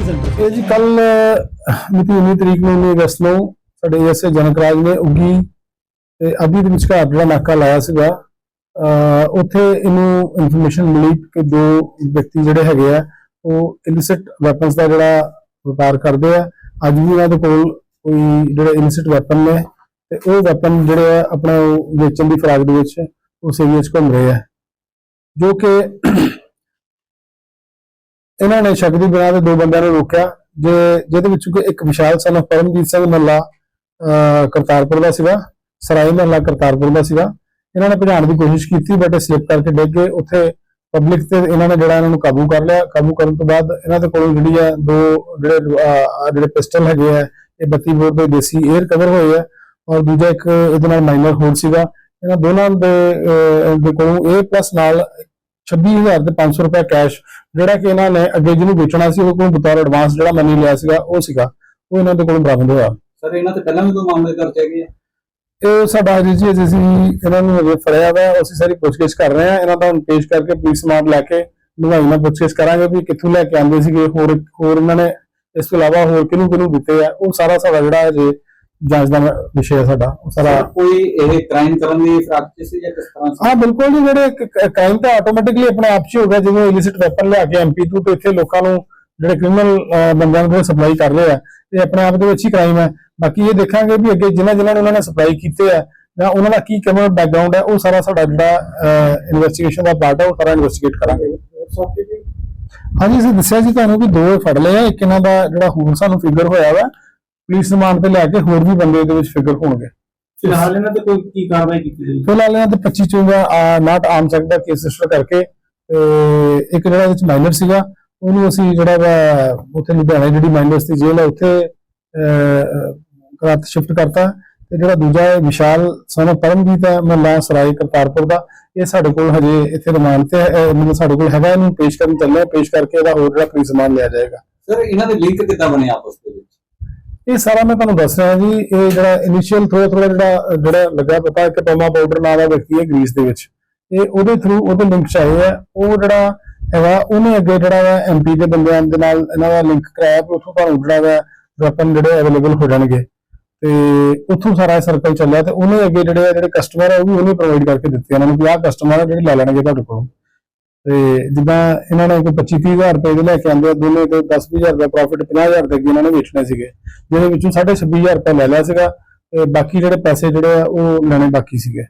Centre ਇਹ ਜੀ ਕੱਲ ਮਿਤੀ 19 ਤਰੀਕ ਨੂੰ 19 ਅਗਸਤ ਨੂੰ ਸਾਡੇ ਐਸਏ ਜਨਕਰਾਜ ਨੇ ਉੱਗੀ ਤੇ ਅਭੀ ਦੇ ਵਿਚਕਾਰ ਜਿਹੜਾ ਨਾਕਾ ਲਾਇਆ ਸੀਗਾ ਉੱਥੇ ਇਹਨੂੰ ਇਨਫੋਰਮੇਸ਼ਨ ਮਿਲੀ ਕਿ ਦੋ ਵਿਅਕਤੀ ਜਿਹੜੇ ਹੈਗੇ ਆ ਉਹ ਇਲਿਸਿਟ ਵੈਪਨਸ ਦਾ ਜਿਹੜਾ ਵਪਾਰ ਕਰਦੇ ਆ ਅੱਜ ਵੀ ਇਹਨਾਂ ਦੇ ਕੋਲ ਕੋਈ ਜਿਹੜੇ ਇਲਿਸਿਟ ਵੈਪਨ ਨੇ ਤੇ ਉਹ ਵੈਪਨ ਜਿਹੜੇ ਆ ਆਪਣਾ ਉਹ ਵੇਚਣ ਦੀ ਫਰਾਗ ਦੇ ਵਿੱਚ ਉਸ ਏਰੀਆ 'ਚ ਘੁੰਮ ਰਹੇ ਆ। ਜੋ ਕਿ ਇਹਨਾਂ ਨੇ ਸ਼ੱਕ ਦੀ ਬਿਨਾਂ ਤੇ ਦੋ ਬੰਦਿਆਂ ਨੂੰ ਰੋਕਿਆ, ਜੇ ਜਿਹਦੇ ਵਿੱਚੋਂ ਕਿ ਇੱਕ ਵਿਸ਼ਾਲ ਸਨ ਪਰਮਜੀਤ ਸਿੰਘ ਮੱਲਾ ਕਰਤਾਰਪੁਰ ਦਾ ਸੀਗਾ, ਸਰਾਈ ਮਹੱਲਾ ਕਰਤਾਰਪੁਰ ਦਾ ਸੀਗਾ। ਇਹਨਾਂ ਨੇ ਭਜਾਉਣ ਦੀ ਕੋਸ਼ਿਸ਼ ਕੀਤੀ ਬਟ ਸਲਿਪ ਕਰਕੇ ਡਿੱਗ ਗਏ। ਉੱਥੇ ਪਬਲਿਕ ਤੇ ਇਹਨਾਂ ਨੇ ਜਿਹੜਾ ਇਹਨਾਂ ਨੂੰ ਕਾਬੂ ਕਰ ਲਿਆ। ਕਾਬੂ ਕਰਨ ਤੋਂ ਬਾਅਦ ਇਹਨਾਂ ਦੇ ਕੋਲੋਂ ਜਿਹੜੀ ਹੈ ਦੋ, ਜਿਹੜੇ ਜਿਹੜੇ ਪਿਸਟਲ ਹੈਗੇ ਆ ਇਹ 32 ਬੋਰ ਦੇ ਦੇਸੀ 에ਅਰ ਕਵਰ ਹੋਏ ਆ ਔਰ ਦੂਜਾ ਇੱਕ ਇਹਦੇ ਨਾਲ ਮਾਈਨਰ ਹੋਰ ਸੀਗਾ। ਇਹਨਾਂ ਦੋਨਾਂ ਦੇ ਦੇ ਕੋਲੋਂ ਇਹ ਪਲੱਸ ਨਾਲ 26000 ਤੇ 500 ਰੁਪਏ ਕੈਸ਼ ਜਿਹੜਾ ਕਿ ਇਹਨਾਂ ਨੇ ਅੱਗੇ ਜਿਹਨੂੰ ਵੇਚਣਾ ਸੀ ਉਹ ਕੋਲ ਬਤੌਰ ਐਡਵਾਂਸ ਜਿਹੜਾ ਮਨੀ ਲਿਆ ਸੀਗਾ ਉਹ ਸੀਗਾ। ਉਹ ਇਹਨਾਂ ਦੇ ਕੋਲੋਂ ਬਰਾਮਦ ਹੋਇਆ। ਸਰ ਇਹਨਾਂ ਤੇ ਪਹਿਲਾਂ ਵੀ ਕੋਈ ਮਾਮਲੇ ਦਰਜ ਹੈਗੇ ਆ? ਇਹ ਸਾਡਾ ਅਜੇ ਜੀ ਅਸੀਂ ਇਹਨਾਂ ਨੂੰ ਅਜੇ ਫੜਿਆ ਵਾ ਅਸੀਂ ਸਾਰੀ ਪੁੱਛਗਿੱਛ ਕਰ ਰਹੇ ਹਾਂ। ਇਹਨਾਂ ਦਾ ਹੁਣ ਪੇਸ਼ ਕਰਕੇ ਪੁਲਿਸ ਸਮਾਨ ਲੈ ਕੇ ਨਿਭਾਈ ਨਾਲ ਪੁੱਛਗਿੱਛ ਕਰਾਂਗੇ ਵੀ ਕਿੱਥੋਂ ਲੈ ਕੇ ਆਂਦੇ ਸੀਗੇ ਹੋਰ ਹੋਰ ਇਹਨਾਂ ਨੇ ਇਸ ਤੋਂ ਇਲਾਵਾ ਹੋਰ ਕਿਹਨੂੰ ਕਿਹਨੂੰ ਦਿੱਤੇ ਆ ਉਹ ਸਾਰਾ ਸਾਡਾ ਜਿਹੜਾ ਅਜੇ ਜਾਂਚ ਦਾ ਵਿਸ਼ੇ ਹੈ ਸਾਡਾ ਉਹ ਸਾਰਾ ਕੋਈ ਇਹ ਕ੍ਰਾਈਮ ਕਰਨ ਦੀ ਫਰਾਕ ਚ ਸੀ ਜਾਂ ਕਿਸ ਤਰ੍ਹਾਂ ਸੀ? ਹਾਂ ਬਿਲਕੁਲ ਜੀ ਜਿਹੜੇ ਕ੍ਰਾਈਮ ਤਾਂ ਆਟੋਮੈਟਿਕਲੀ ਆਪਣੇ ਆਪ 'ਚ ਹੀ ਗਿਆ ਜਿਵੇਂ ਇਲਿਸਿਟ ਵੈਪਨ ਲਿਆ ਕੇ ਐਮਪੀ ਤੋਂ ਤੇ ਇੱਥੇ ਲੋਕਾਂ ਨੂੰ ਜਿਹੜੇ ਕ੍ਰਿਮੀਨਲ ਬੰਦਿਆਂ ਨੂੰ ਸਪਲਾਈ ਕਰ ਰਹੇ ਆ ਇਹ ਆਪਣੇ ਆਪ ਦੇ ਵਿੱਚ ਹੀ ਕ੍ਰਾਈਮ ਹੈ। ਬਾਕੀ ਇਹ ਦੇਖਾਂਗੇ ਵੀ ਅੱਗੇ ਜਿਨ੍ਹਾਂ ਜਿਨ੍ਹਾਂ ਨੇ ਉਹਨਾਂ ਨੇ ਸਪਲਾਈ ਕੀਤੇ ਆ ਜਾਂ ਉਹਨਾਂ ਦਾ ਕੀ ਕਮਰ ਬੈਕਗ੍ਰਾਉਂਡ ਹੈ ਉਹ ਸਾਰਾ ਸਾਡਾ ਜਿਹੜਾ ਇਨਵੈਸਟੀਗੇਸ਼ਨ ਦਾ ਪਾਰਟ ਹੈ ਉਹ ਸਾਰਾ ਇਨਵੈਸਟੀਗੇਟ ਕਰਾਂਗੇ। ਹਾਂਜੀ ਅਸੀਂ ਦੱਸਿਆ ਜੀ ਤੁਹਾਨੂੰ ਕਿ ਦੋ ਫੜ ਲਏ ਆ ਇੱਕ ਇਹਨਾਂ ਦਾ ਜਿਹੜਾ ਹੋਰ ਸਾਨੂੰ ਫਿਗਰ ਹੋਇਆ ਵਾ ਪੁਲਿਸ ਰਿਮਾਂਡ ਤੇ ਲੈ ਕੇ ਹੋਰ ਵੀ ਬੰਦੇ ਇਹਦੇ ਵਿੱਚ ਫਿਗਰ ਹੋਣਗੇ। ਫਿਲਹਾਲ ਇਹਨਾਂ ਤੇ ਕੋਈ ਕੀ ਕਾਰਵਾਈ ਕੀਤੀ ਗਈ ਫਿਲਹਾਲ ਇਹਨਾਂ ਤੇ 25 ਚੋਂ ਦਾ ਨਾਟ ਆਮ ਸੈਕਟ ਦਾ ਕੇਸ ਰਜਿਸਟਰ ਕਰਕੇ ਤੇ ਇੱਕ ਜਿਹੜਾ ਵਿੱਚ ਮਾਈਨਰ ਸੀਗਾ ਉਹਨੂੰ ਅਸੀਂ ਜਿਹੜਾ ਵਾ ਉੱਥੇ ਲੁਧਿਆਣਾ ਜਿਹੜੀ ਮਾਈਨਰਸ ਦੀ ਜੇਲ੍ਹ ਹੈ ਉੱਥੇ ਕਰਾਤ ਸ਼ਿਫਟ ਕਰਤਾ। ਤੇ ਜਿਹੜਾ ਦੂਜਾ ਹੈ ਵਿਸ਼ਾਲ ਸਨ ਪਰਮਜੀਤ ਹੈ ਮਹੱਲਾ ਸਰਾਏ ਕਰਤਾਰਪੁਰ ਦਾ। ਇਹ ਸਾਡੇ ਕੋਲ ਹਜੇ ਇੱਥੇ ਰਿਮਾਂਡ ਤੇ ਮਤਲਬ ਸਾਡੇ ਕੋਲ ਹੈਗਾ ਇਹਨੂੰ ਪੇਸ਼ ਕਰਨ ਚੱਲੇ ਪੇਸ਼ ਕਰਕੇ ਇਹਦਾ ਹੋਰ ਜਿਹੜਾ ਪੁਲਿਸ ਰਿਮਾਂਡ ਲਿਆ ਜਾਏਗਾ। ਸਰ ਇਹਨਾਂ ਦੇ ਲਿੰਕ ਕਿੱਦਾਂ ਬਣੇ ਆਪਸ ਦੇ ਵਿੱਚ? ਇਹ ਸਾਰਾ ਮੈਂ ਤੁਹਾਨੂੰ ਦੱਸ ਰਿਹਾ ਜੀ, ਇਹ ਜਿਹੜਾ ਇਨੀਸ਼ੀਅਲ ਥੋੜਾ ਥੋੜਾ ਜਿਹੜਾ ਜਿਹੜਾ ਲੱਗਾ ਪਤਾ ਕਿ ਟੋਮਾ ਪਾਊਡਰ ਨਾਂ ਦਾ ਵਿਅਕਤੀ ਹੈ ਗ੍ਰੀਸ ਦੇ ਵਿੱਚ। ਇਹ ਉਹਦੇ ਥਰੂ ਉਹਦੇ ਲਿੰਕ ਚ ਆਏ ਆ। ਉਹ ਜਿਹੜਾ ਹੈਗਾ, ਉਹਨੇ ਅੱਗੇ ਜਿਹੜਾ ਵਾ ਐਮਪੀ ਦੇ ਬੰਦਿਆਂ ਦੇ ਨਾਲ ਇਹਨਾਂ ਦਾ ਲਿੰਕ ਕਰਾਇਆ ਕਿ ਉੱਥੋਂ ਤੁਹਾਨੂੰ ਜਿਹੜਾ ਵਾ ਵੈਪਨ ਜਿਹੜੇ ਅਵੇਲੇਬਲ ਹੋ ਜਾਣਗੇ। ਤੇ ਉੱਥੋਂ ਸਾਰਾ ਸਰਕਲ ਚੱਲਿਆ ਤੇ ਉਹਨੇ ਅੱਗੇ ਜਿਹੜੇ ਆ, ਜਿਹੜੇ ਕਸਟਮਰ ਆ, ਉਹ ਵੀ ਉਹਨੇ ਪ੍ਰੋਵਾਈਡ ਕਰਕੇ ਦਿੱਤੇ ਉਹਨਾਂ ਨੂੰ ਕਿ ਆਹ ਕਸਟਮਰ ਆ ਜਿਹੜੇ ਲੈ ਲੈਣਗੇ ਤੁਹਾਡੇ ਕੋਲੋਂ। ਤੇ ਜਿੱਦਾਂ ਇਹਨਾਂ ਨੇ ਕੋਈ 25 30000 ਰੁਪਏ ਦੇ ਲੈ ਕੇ ਆਂਦੇ ਆ, ਦੋਨੇ ਤੇ 10 20000 ਦਾ ਪ੍ਰੋਫਿਟ 50000 ਦੇ ਅੱਗੇ ਇਹਨਾਂ ਨੇ ਵੇਚਣੇ ਸੀਗੇ। ਜਿਹਦੇ ਵਿੱਚੋਂ 26500 ਰੁਪਏ ਲੈ ਲਿਆ ਸੀਗਾ ਤੇ ਬਾਕੀ ਜਿਹੜੇ ਪੈਸੇ ਜਿਹੜੇ ਆ ਉਹ ਲੈਣੇ ਬਾਕੀ ਸੀਗੇ।